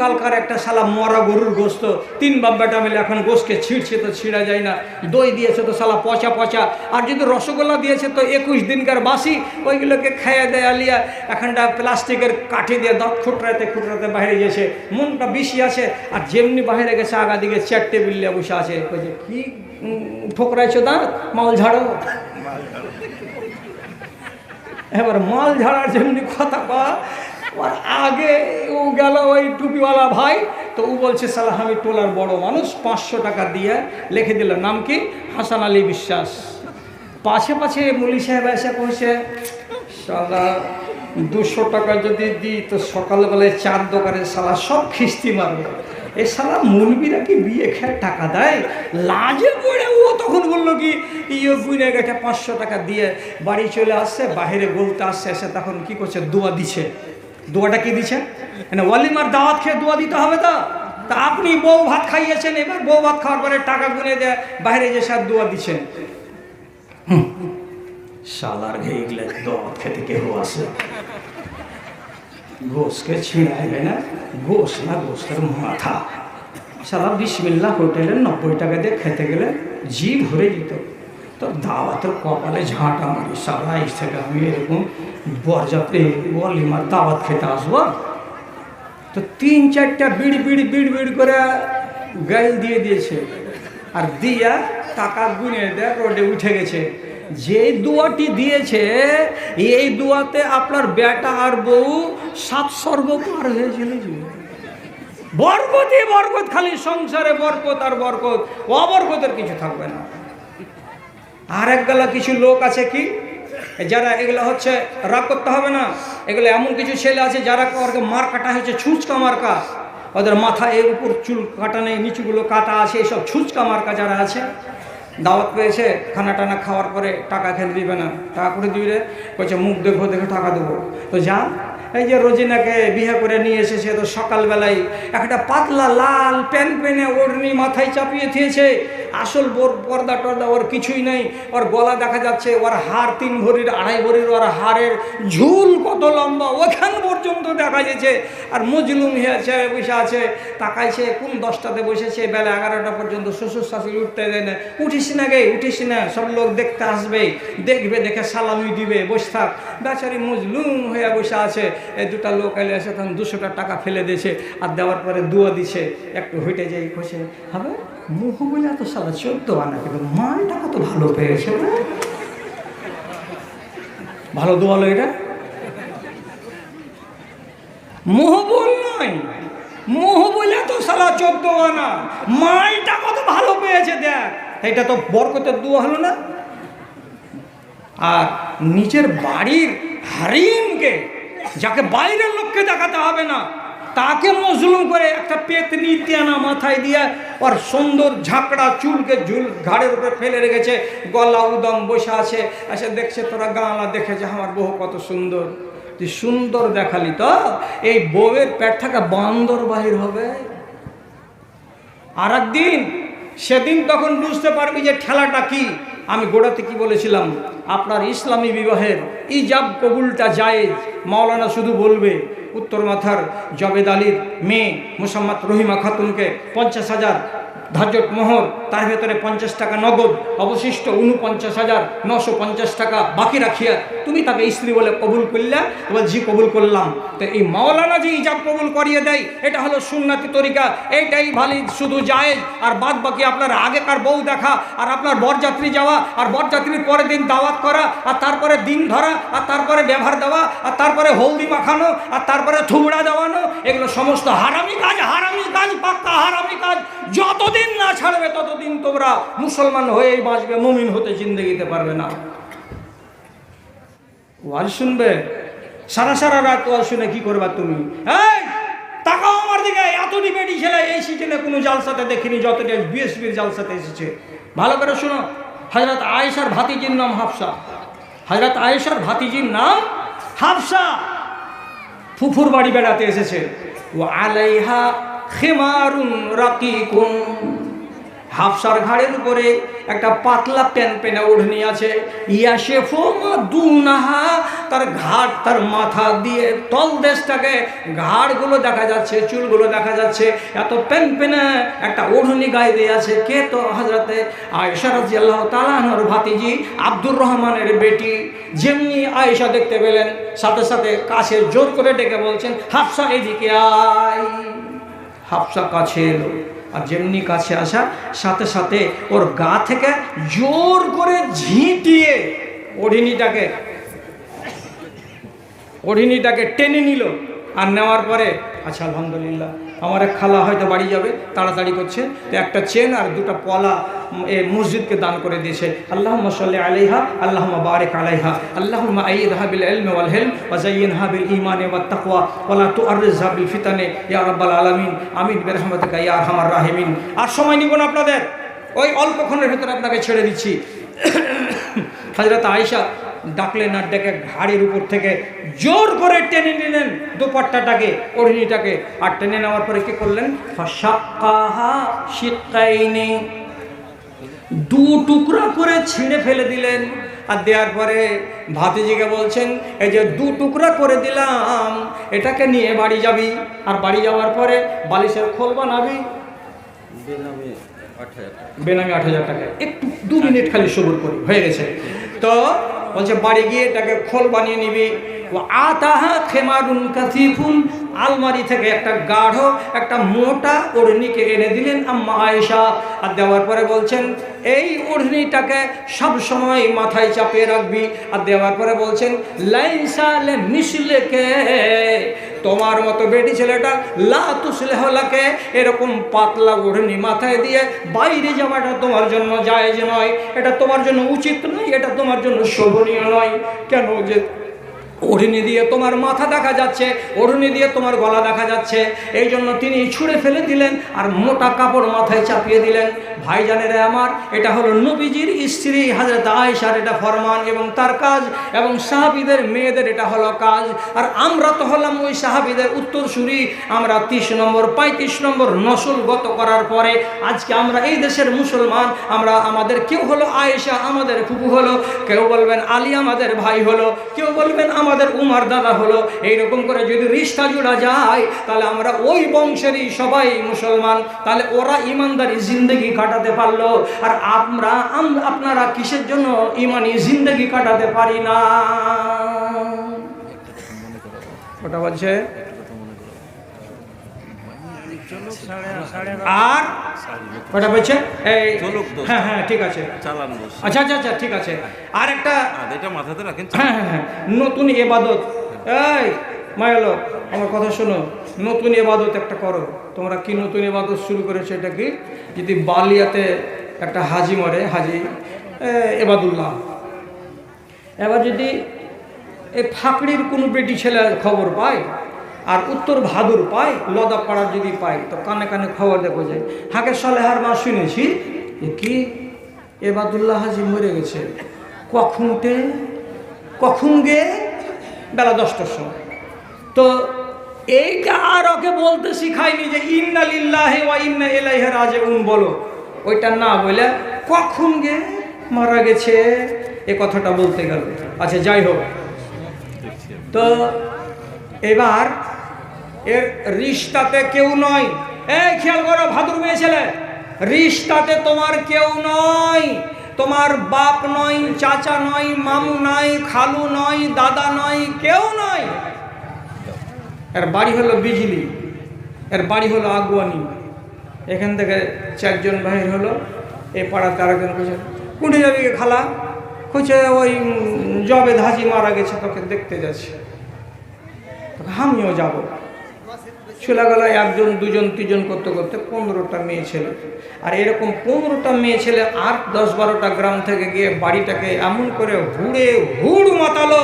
কালকার একটা শালা মরা গরুর গোস্ত তিন বাব্বাটা মিলে এখন গোস্তকে ছিঁড়ছে তো ছিঁড়া যায় না। দই দিয়েছে তো শালা পচা পচা। আর যদি রসগোল্লা দিয়েছে তো একুশ দিনকার বাসি। ওইগুলোকে খাইয়ে দেয় আলিয়া। এখানটা প্লাস্টিকের কাঠি দিয়ে দাঁত খুটরাতে খুটরাতে বাইরে গেছে। মনটা বেশি আছে। আর যেমনি বাইরে গেছে আগা দিকে চেয়ার টেবিল নিয়ে বসে আছে। কি ঠোকরাইছো দাঁত? মাল ঝাড়ো। এবার মাল ঝাড়ার যেমনি কথা কয়া আগে ও গেল ওই টুপিওয়ালা ভাই, তো ও বলছে, সালা, আমি টোলার বড় মানুষ, পাঁচশো টাকা দিয়ে লিখে দিল। নাম কি? হাসান আলী বিশ্বাস। পাশে পাশে মুলি সাহেব এসে কইছে সালা, দুশো টাকা যদি দিই, তো সকালবেলায় চার দোকানে সালা সব খিস্তি মারবে। এ সালা মুলবিরা কি বিয়ে খেয়ে টাকা দেয়? লাজে পড়ে। ও তখন বলল কি ইয়ে বুনে গেছে পাঁচশো টাকা দিয়ে, বাড়ি চলে আসছে বাইরে বলতে আসছে, এসে তখন কি করছে? দোয়া দিছে। দোয়াটা কি দিচ্ছেন মানে ওয়ালিমার দাওয়াত খেয়ে দোয়া দিতে হবে তো। তা আপনি বউ ভাত খাইয়েছেন, এবার বউ ভাত খাওয়ার পরে টাকা গুনে দেয়, বাইরে যে সব দোয়া দিচ্ছেন শালার ঘেয়ে গেলে দাওয়াত খেতে কেউ আসে গোসকে ছিঁড়াইবে না? গোস না গোসের মাথা। সালা বিসমিল্লা হোটেলে নব্বই টাকা দিয়ে খেতে গেলে জি ভরে যেত তো দাওয়াতের কপালে ঝাঁটা মারি, সালা এস আমি এরকম বরযাত্রী বলিমার দাওয়াত খেতে আসব? তো তিন চারটা বিড় বিড় বিড় বিড় করে গাইল দিয়ে দিয়েছে। আর দিয়া টাকা গুনে দেয় রোডে উঠে গেছে। যে দুয়াটি দিয়েছে, এই দুয়াতে আপনার বেটা আর বউ সাত স্বর্গ পার হয়ে চলে যাবে বরকতে বরকত, খালি সংসারে বরকত আর বরকত, অবরকতের কিছু থাকবে না। আর এক গেলা কিছু লোক আছে কি? যারা এগুলো হচ্ছে রাগ করতে হবে না। এগুলো এমন কিছু ছেলে আছে যারা ওরকে মার কাটা হয়েছে, ছুঁচকা মার্কা ওদের মাথায় এর উপর চুল কাটা নেই, নিচুগুলো কাটা আছে এইসব ছুঁচকা মার্কা যারা আছে। দাওয়াত পেয়েছে, খানা টানা খাওয়ার পরে টাকা খেতে দিবে না। টাকা করে দিবে বলছে মুখ দেখো, দেখে টাকা দেবো। তো যা এই যে রোজিনাকে বিয়ে করে নিয়ে এসেছে, তো সকালবেলায় একটা পাতলা লাল প্যান পেনে ওড়নি মাথায় চাপিয়ে দিয়েছে। আসল বোর পর্দা টর্দা ওর কিছুই নেই। ওর গলা দেখা যাচ্ছে, ওর হাড় তিন ভরির, আড়াই ভরির, ওর হাড়ের ঝুল কত লম্বা, ওখান পর্যন্ত দেখা যাচ্ছে। আর মজলুম হয়েছে বসে আছে, তাকাইছে, কোন দশটাতে বসেছে? বেলা এগারোটা পর্যন্ত শ্বশুর শাশুড়ি উঠতে দেয় না। উঠিস না গে, উঠিস না, সব লোক দেখতে আসবে। দেখবে, দেখে সালামি দিবে, বসে থাক। বেচারি মজলুম হয়ে বসে আছে। এই দুটা লোক এলে এসে তখন দুশোটা টাকা ফেলে দিয়েছে, আর দেওয়ার পরে দুয়া দিছে, একটু হেঁটে যাই খসে হবে মুখ বলে এত সালা চোদ্দ আনা, কিন্তু মালটা কত ভালো পেয়েছে ভালো দোয়ালো এটা? মোহবুল নয় মোহবুল এত সালা চোদ্দ আনা। মালটা কত ভালো পেয়েছে, দেখ। এটা তো বরকতের দোয়া হলো না। আর নিজের বাড়ির হারিমকে যাকে বাইরের লোককে দেখাতে হবে না, তাকে মজলুম করে একটা পেতনি আনা মাথায় দিয়ে ওর সুন্দর ঝাঁকড়া চুলকে ঝুল ঘাড়ের উপরে ফেলে রেখেছে, গলা উদম বসে আছে, এসে দেখছে তোরা গাঁলা দেখেছে আমার বউ কত সুন্দর। তুই সুন্দর দেখালি তো, এই বউয়ের পেট থাকা বান্দর বাহির হবে। আর একদিন সেদিন তখন বুঝতে পারবি যে ঠেলাটা কি আমি গোড়াতে কি বলেছিলাম? আপনার ইসলামী বিবাহের ইজাব কবুলটা জায়েজ। মাওলানা শুধু বলবে, উত্তর মাথার জবেদ আলীর মেয়ে মুসাম্মাত রহিমা খাতুনকে পঞ্চাশ হাজার ধার্যট মোহর, তার ভেতরে পঞ্চাশ টাকা নগদ, অবশিষ্ট উনপঞ্চাশ হাজার নশো পঞ্চাশ টাকা বাকি রাখিয়া তুমি তাকে স্ত্রী বলে কবুল করলে বল জি কবুল করলাম। তো এই মাওলানা যে ইজাব কবুল করিয়ে দেয়, এটা হলো সুন্নাতি তরিকা এইটাই ভালি শুধু জায়েজ, আর বাদ বাকি আপনার আগেকার বউ দেখা, আর আপনার বরযাত্রী যাওয়া, আর বরযাত্রীর পরের দিন দাওয়াত করা, আর তারপরে দিন ধরা, আর তারপরে ব্যবহার দেওয়া, আর তারপরে হলদি মাখানো, আর তারপরে থুবড়া দেওয়ানো, এগুলো সমস্ত হারামি কাজ হারামি কাজ, পাক্কা হারামি কাজ, যতদিন না ছাড়বে, ততদিন তোমরা মুসলমান হয়েই বাঁচবে, মুমিন হতে জিন্দগিতে পারবে না। ওয়াজ শুনবে? সারা সারা রাত ওয়াজ শুনে কি করবা তুমি? এই, তাকাও আমার দিকে। এত ডিবেটি ছেলে এই সিজনে কোনো জালসাতে দেখিনি যতটা বিএসপির জালসাতে এসেছে। ভালো করে শোনো হজরত আয়েশার ভাতিজির নাম হাফসা। হজরত আয়েশার ভাতিজির নাম হাফসা। ফুফুর বাড়ি বেড়াতে এসেছে। ও আলাইহা খেমারুন রাকিকুন। হাফসার ঘাড়ের উপরে একটা পাতলা প্যান পেনা ওড়নি আছে। ইয়াসে ফোমা দুনাহা তার ঘাট তার মাথা দিয়ে তল দেশটাকে ঘাড়গুলো দেখা যাচ্ছে, চুলগুলো দেখা যাচ্ছে। এত প্যান পেনা একটা ওড়নি গায়ে দিয়ে আছে। কে তো? হজরতে আয়েশা রাজি আল্লাহ তালাহর ভাতিজি আব্দুর রহমানের বেটি। যেমনি আয়েশা দেখতে পেলেন, সাথে সাথে কাছে জোর করে ডেকে বলছেন, হাফসা, এদিকে আয়। হাফসা কাছে এলো আর যেমনি কাছে আসা, সাথে সাথে ওর গা থেকে জোর করে ঝিঁটিয়ে ওড়িনিটাকে ওড়িনিটাকে টেনে নিল। আর নেওয়ার পরে আচ্ছা আলহামদুলিল্লাহ। আমার এক খালা হয়তো বাড়ি যাবে, তাড়াতাড়ি করছে। তো একটা চেন আর দুটো পলা এ মসজিদকে দান করে দিয়েছে। আল্লাহ মসল্লি আলাইহা আল্লাহ বারেক আলাইহা। আল্লাহ আইদ হাবিল এলম ওয়াল হেলম ওয়াজাইন হাবিল ইমানে ওয়া তাকওয়া। ওয়ালা তুআররিজ হাবিল ফিতানে, ইয়া রাব্বাল আলামিন। আমিন, বিরহমাতিকা, ইয়া আরহামার রাহিমিন। আর সময় নিব না আপনাদের। ওই অল্পক্ষণের ভেতরে আপনাকে ছেড়ে দিচ্ছি। হজরত আয়েশা ডাকলেন আর ডেকে ঘাড়ের উপর থেকে জোর করে টেনে নিলেন দুপাট্টাটাকে ওড়নিটাকে আর টেনে নেওয়ার পরে কি করলেন? দু টুকরা করে ছিঁড়ে ফেলে দিলেন। আর দেওয়ার পরে ভাতিজিকে বলছেন এই যে দু টুকরা করে দিলাম এটাকে নিয়ে বাড়ি যাবি। আর বাড়ি যাওয়ার পরে বালিশের খোল বানাবি। বেনামে আট হাজার টাকা। বেনামি আট হাজার টাকা। একটু দু মিনিট খালি সবুর করি হয়ে গেছে। তো বলছে, বাড়ি গিয়ে এটাকে খোল বানিয়ে নিবি। আতাহা খেমারুন কাসিফুন। আলমারি থেকে একটা গাঢ়, একটা মোটা ওড়নিকে এনে দিলেন আম্মা আয়েশা। আর দেওয়ার পরে বলছেন, এই ওড়নিটাকে সব সময় মাথায় চাপিয়ে রাখবি। আর দেওয়ার পরে বলছেন লাইসা লে মিশলেকে তোমার মতো বেটি ছেলেটা লা তুসলে এরকম পাতলা ওড়নি মাথায় দিয়ে বাইরে যাওয়াটা তোমার জন্য জায়েজ নয়। এটা তোমার জন্য উচিত নয়, এটা তোমার জন্য শোভনীয় নয়। কেন যে ওড়নি দিয়ে তোমার মাথা দেখা যাচ্ছে, ওড়নি দিয়ে তোমার গলা দেখা যাচ্ছে। এই জন্য তিনি ছুঁড়ে ফেলে দিলেন আর মোটা কাপড় মাথায় চাপিয়ে দিলেন। ভাইজানেরা আমার, এটা হলো নবীজির স্ত্রী হাজরত আয়েশার এটা ফরমান এবং তার কাজ, এবং সাহাবিদের মেয়েদের এটা হলো কাজ। আর আমরা তো হলাম ওই সাহাবিদের উত্তরসূরি, আমরা তিরিশ নম্বর, পঁয়ত্রিশ নম্বর নসলগত করার পরে আজকে আমরা এই দেশের মুসলমান, আমরা আমাদের কেউ হলো আয়েশা, আমাদের ফুপু হলো, কেউ বলবেন আলী, আমাদের ভাই হলো, কেউ বলবেন আমাদের উমার দাদা হলো, এইরকম করে যদি রিস্তা জোড়া যায়, তাহলে আমরা ওই বংশেরই সবাই মুসলমান। তাহলে ওরা ইমানদারি জিন্দগি কাটাতে পারল, আর আমরা আপনারা কিসের জন্য ইমানি জিন্দগি কাটাতে পারি না? ওটা বলছে আর? ওটা বলছে এই। হ্যাঁ হ্যাঁ ঠিক আছে। আচ্ছা আচ্ছা আচ্ছা ঠিক আছে। আর একটা এটা মাথাতে রাখেন হ্যাঁ হ্যাঁ হ্যাঁ নতুন এবাদত। এই মায়ালো আমার কথা শোনো। নতুন এবাদত একটা করো। তোমরা কি নতুন এবাদত শুরু করেছ এটা কি? যদি বালিয়াতে একটা হাজি মরে হাজি এবাদুল্লাহ। এবার যদি এই ফাঁকড়ির কোনো বেটি ছেলে খবর পায় উত্তর ভাদুর পায় লদা পাড়ার যদি পায়, তো কানে কানে খবর দেখো যায় হাকে সালেহার মা শুনেছি কি? এবাদুল্লাহ হাজি মরে গেছে। কখন উঠে? কখন গে? বেলা দশটার সময়। তো এইটা আর ওকে বলতে শিখায়নি যে, ইন্না লিল্লাহি ওয়া ইন্না ইলাইহি রাজিউন, বলো। ওইটা না বলে, কখন গে? মারা গেছে। এ কথাটা বলতে গেল। আচ্ছা যাই হোক। তো এবার এর রিশতাতে কেউ নয়। এই খেয়াল করো, ভাদুর মেয়ে ছেলে। রিশতাতে তোমার কেউ নয়। তোমার বাপ নয়, চাচা নয়, মামু নয়, খালু নয়, দাদা নয়, কেউ নয়। এর বাড়ি হলো বিজলি। এর বাড়ি হলো আগুয়ানি। এখান থেকে চারজন ভাই হলো। এ পাড়াতে আরেকজন খুঁজে কুঁড়ি যাবি খালা? খুঁজে ওই জবে ধাজি মারা গেছে, তোকে দেখতে যাচ্ছে। আমিও যাব। ছেলেবেলায় একজন দুজন তিনজন করতে করতে পনেরোটা মেয়ে ছেলে। আর এরকম পনেরোটা মেয়ে ছেলে আট দশ বারোটা গ্রাম থেকে গিয়ে বাড়িটাকে এমন করে হুড়ে হুড় মাতালো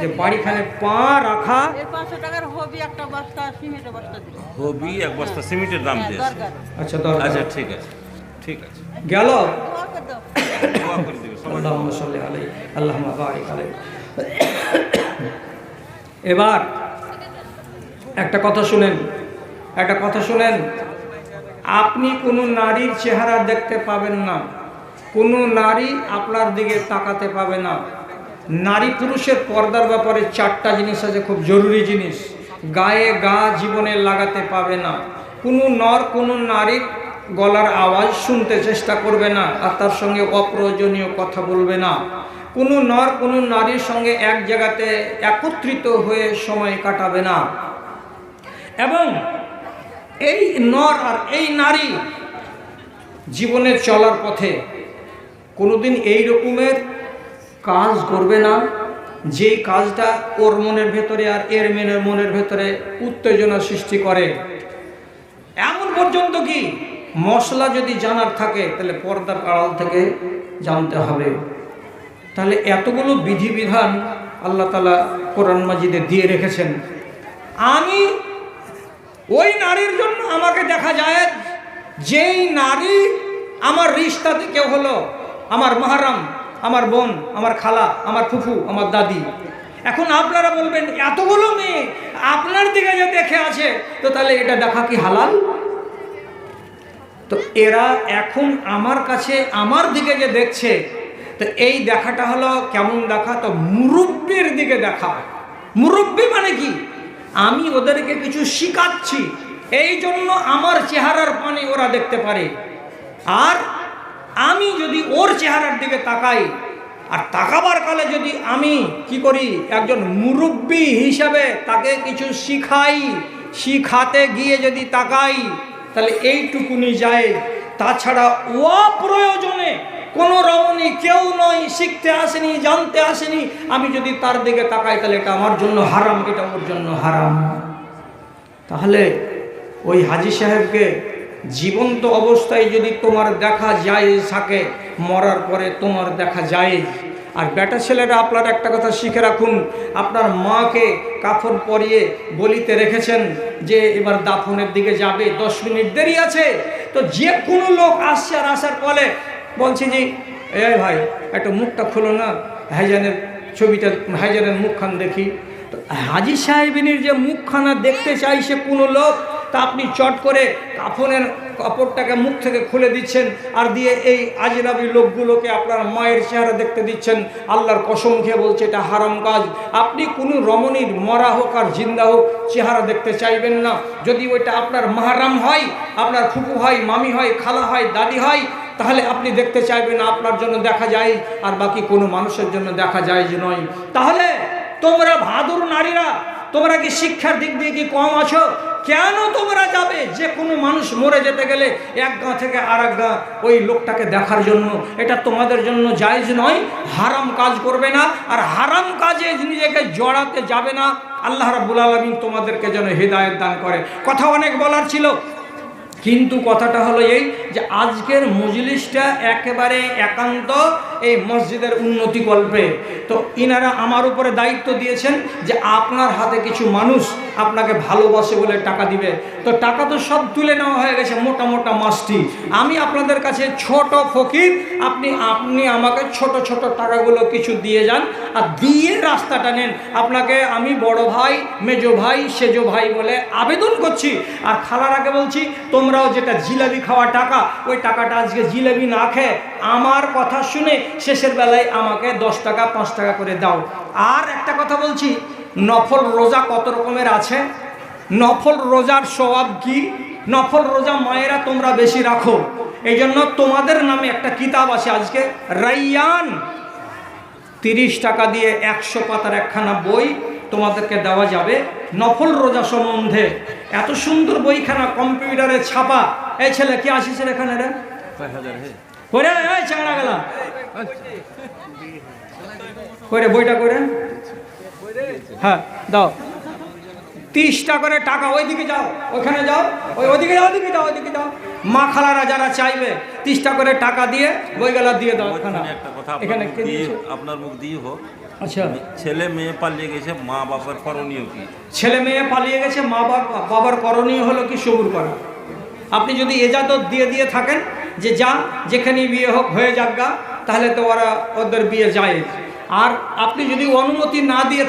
যে বাড়িখানে পা রাখা। এর পাঁচশো টাকার হবি একটা বস্তা সিমেন্টের বস্তা দিল। হবি এক বস্তা সিমেন্টের দাম হ্যাঁ, দিয়েছে আচ্ছা দরকার। আচ্ছা ঠিক আছে ঠিক আছে। গেল? করে দাও। দোয়া একটা কথা শুনেন, একটা কথা শুনেন। আপনি কোনো নারীর চেহারা দেখতে পাবেন না, কোনো নারী আপনার দিকে তাকাতে পাবে না। নারী পুরুষের পর্দার ব্যাপারে চারটা জিনিস আছে, খুব জরুরি জিনিস। গায়ে গা জীবনে লাগাতে পাবে না। কোনো নর, কোনো নারীর গলার আওয়াজ শুনতে চেষ্টা করবে না আর তার সঙ্গে অপ্রয়োজনীয় কথা বলবে না। কোনো নর, কোনো নারীর সঙ্গে এক জায়গাতে একত্রিত হয়ে সময় কাটাবে না। এবং এই নর আর এই নারী জীবনে চলার পথে কোনোদিন এই রকমের কাজ করবে না। যেই কাজটা ওর মনের ভেতরে আর এর মেনের মনের ভেতরে উত্তেজনা সৃষ্টি করে। এমন পর্যন্ত কি মশলা যদি জানার থাকে, তাহলে পর্দার আড়াল থেকে জানতে হবে। তাহলে এতগুলো বিধিবিধান আল্লাহ তালা কোরআন মাজিদে দিয়ে রেখেছেন। আমি ওই নারীর জন্য আমাকে দেখা যায় যেই নারী আমার রিস্তাতে কেউ হলো, আমার মাহারাম, আমার বোন, আমার খালা, আমার ফুফু, আমার দাদি। এখন আপনারা বলবেন, এতগুলো মেয়ে আপনার দিকে যে দেখে আছে, তো তাহলে এটা দেখা কি হালাল? তো এরা এখন আমার কাছে আমার দিকে যে দেখছে, তো এই দেখাটা হলো কেমন দেখা? তো মুরব্বীর দিকে দেখা। মুরব্বী মানে কি? আমি ওদেরকে কিছু শিখাচ্ছি। এই জন্য আমার চেহারার পানি ওরা দেখতে পারে। আর আমি যদি ওর চেহারার দিকে তাকাই, আর তাকাবার কালে যদি আমি কি করি, একজন মুরব্বী হিসাবে তাকে কিছু শিখাই, শিখাতে গিয়ে যদি তাকাই, তাহলে এইটুকুনি যায়। তাছাড়া অপ্রয়োজনে কোনো রমণী কেউ নয়, শিখতে আসেনি, জানতে আসেনি। আমি যদি তার দিকে তাকাই, তাহলে এটা আমার জন্য হারাম, এটা ওর জন্য হারাম। তাহলে ওই হাজি সাহেবকে জীবন্ত অবস্থায় যদি তোমার দেখা যায় থাকে, মরার পরে তোমার দেখা যায় আর বেটা ছেলেরা, আপনার একটা কথা শিখে রাখুন, আপনার মাকে কাফন পরিয়ে বলিতে রেখেছেন যে এবার দাফনের দিকে যাবে, দশ মিনিট দেরি আছে। তো যে কোনো লোক আসছে আর আসার পরে বলছে যে, এই ভাই, একটা মুখটা খুলো না, হাইজানের ছবিটা, হাইজানের মুখখান দেখি। তো হাজি সাহেবিনীর যে মুখখানা দেখতে চাইছে কোনো লোক, তা আপনি চট করে কাফনের কাপড়টাকে মুখ থেকে খুলে দিচ্ছেন আর দিয়ে এই আজরাবি লোকগুলোকে আপনার মায়ের চেহারা দেখতে দিচ্ছেন। আল্লাহর কসম খেয়ে বলছে, এটা হারাম কাজ। আপনি কোনো রমণীর মরা হোক আর জিন্দা হোক, চেহারা দেখতে চাইবেন না। যদি ওইটা আপনার মাহারাম হয়, আপনার ফুপু হয়, মামি হয়, খালা হয়, দাদি হয় তাহলে আপনি দেখতে চাইবেন আপনার জন্য দেখা যায় আর বাকি কোনো মানুষের জন্য দেখা যায় যে নয়। তাহলে তোমরা ভাদুর নারীরা, তোমরা কি শিক্ষার দিক দিয়ে কি কম আছো? কেন তোমরা যাবে? যে কোনো মানুষ মরে যেতে গেলে এক গাঁ থেকে আর এক গাঁ ওই লোকটাকে দেখার জন্য। এটা তোমাদের জন্য জায়জ নয়। হারাম কাজ করবে না। আর হারাম কাজে নিজেকে জড়াতে যাবে না। আল্লাহ রাব্বুল আলমিন তোমাদেরকে যেন হৃদায়ত দান করে। কথা অনেক বলার ছিল। কিন্তু কথাটা হলো এই যে আজকের মজলিসটা একেবারে একান্ত এই মসজিদের উন্নতি কল্পে। তো ইনারা আমার উপরে দায়িত্ব দিয়েছেন যে আপনার হাতে কিছু মানুষ আপনাকে ভালোবাসে বলে টাকা দিবে। তো টাকা তো সব তুলে নেওয়া হয়ে গেছে মোটা মোটা মাছটি। আমি আপনাদের কাছে ছোট ফকির, আপনি আপনি আমাকে ছোট ছোট টাকাগুলো কিছু দিয়ে যান আর দিয়ে রাস্তাটা নেন। আপনাকে আমি বড় ভাই, মেজো ভাই, সেজো ভাই বলে আবেদন করছি। আর খালার আগে বলছি, তোমরাও যেটা জিলাপি খাওয়া টাকা, ওই টাকাটা আজকে জিলাপি না খেয়ে আমার কথা শুনে শেষের বেলায় আমাকে দশ টাকা, পাঁচ টাকা করে দাও। আর একটা কথা বলছি, নফল রোজা কত রকমের আছে? নফল রোজার স্বভাব কি? নফল রোজা মায়েরা তোমরা বেশি রাখো। এই জন্য তোমাদের নামে একটা কিতাব আছে আজকে, রাইয়ান। তিরিশ টাকা দিয়ে একশো পাতার একখানা বই তোমাদেরকে দেওয়া যাবে নফল রোজা সম্বন্ধে। এত সুন্দর বইখানা কম্পিউটারে ছাপা। এই ছেলে কি আসিস এখানে রে? করে চাংড়া গেলা। করে বইটা করে হ্যাঁ দাও। তিরিশটা করে টাকা ওইদিকে যাও ওখানে যাও ওই ওইদিকে যাও ওইদিকে যাও ওইদিকে যাও। মা খালারা যারা চাইবে তিরিশটা করে টাকা দিয়ে বইগুলা দিয়ে দাও এখানে একটা কথা এখানে আপনার মুখ দিয়ে দিয়েছে? আপনার মুখ দিয়ে হোক। আচ্ছা। ছেলে মেয়ে পালিয়ে গেছে মা বাবার করণীয় কি? ছেলে মেয়ে পালিয়ে গেছে মা বাবা বাবার করণীয় হলো কি? সবুর করা। আপনি যদি এজাজত দিয়ে দিয়ে থাকেন যে যা যেখানেই বিয়ে হোক হয়ে যাক গা, তাহলে তো ওরা ওদের বিয়ে যায়। আর আপনি যদি অনুমতি না দিয়ে